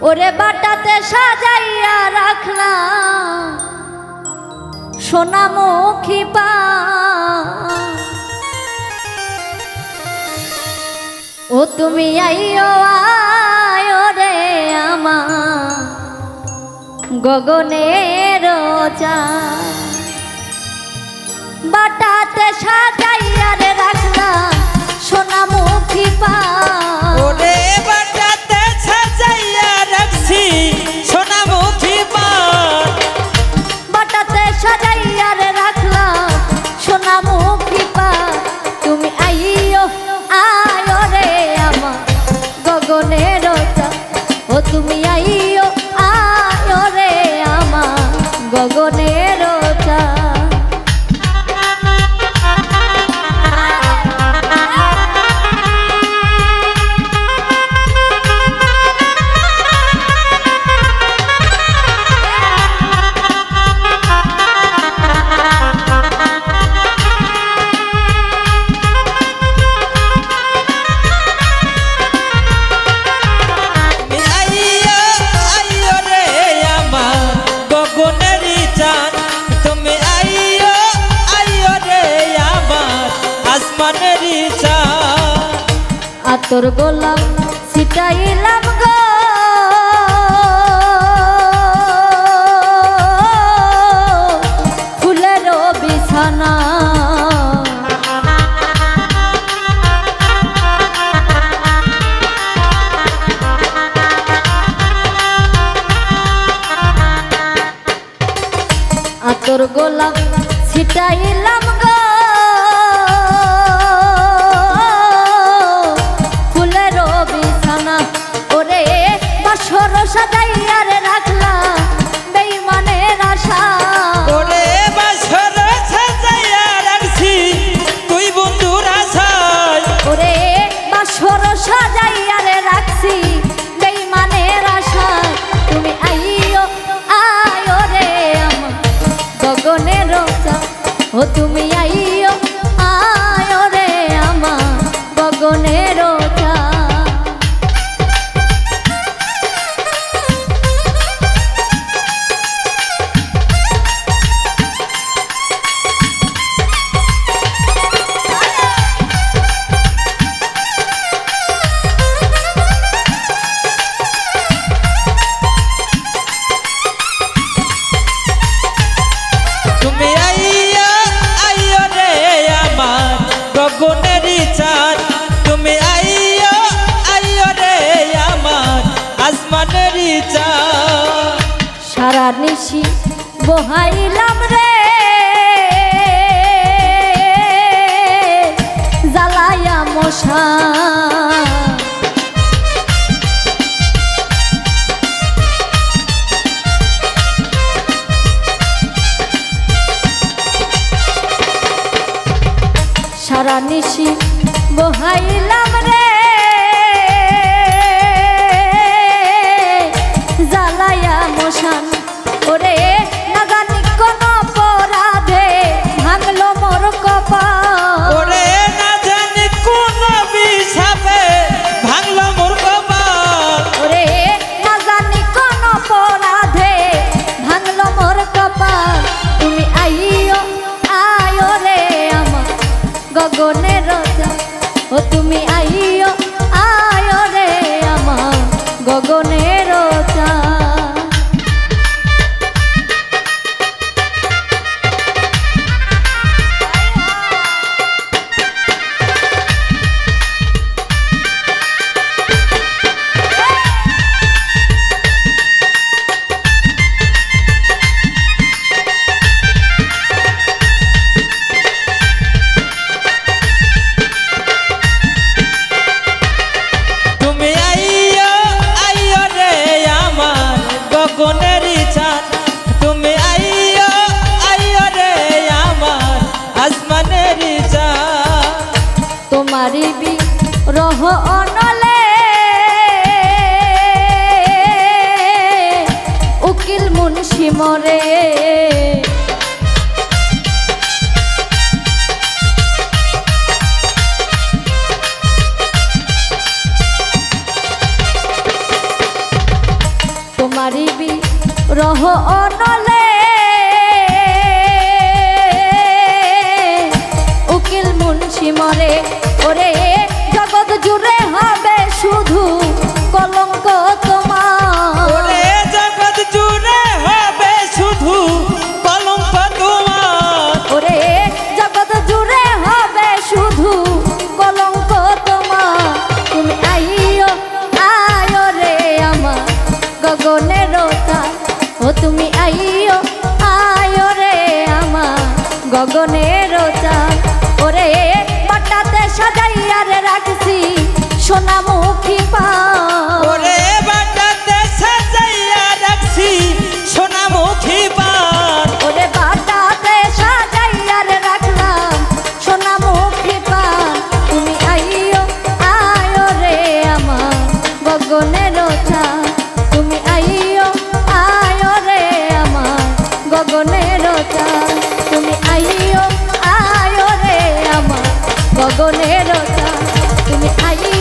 ওরে বাটাতে সাজাইয়া রাখলাম। সোনামুখী পা। ও তুমি আইও আয় রে আমা গগনের যা বাটাতে সাজাই মনের চা আতর গোলাপ ছিটাইলাম গো। ফুলের বিছানা। আতর গোলাপ নিশি বহাইলাম রে। জ্বালায়া মশা। সারা নিশি বহাইলাম গগনে রজা ও তুমি আইও আয়ো রে আমার গগনে মরে। তোমারই বি রহ অনলে। উকিল মুন্সি মরে। তুমি আইও আয়ো রে আমার গগনের চাঁদ। ওরে পাটাতে সাজাইয়ারে রাখছি সোনা গগনের তুমি আই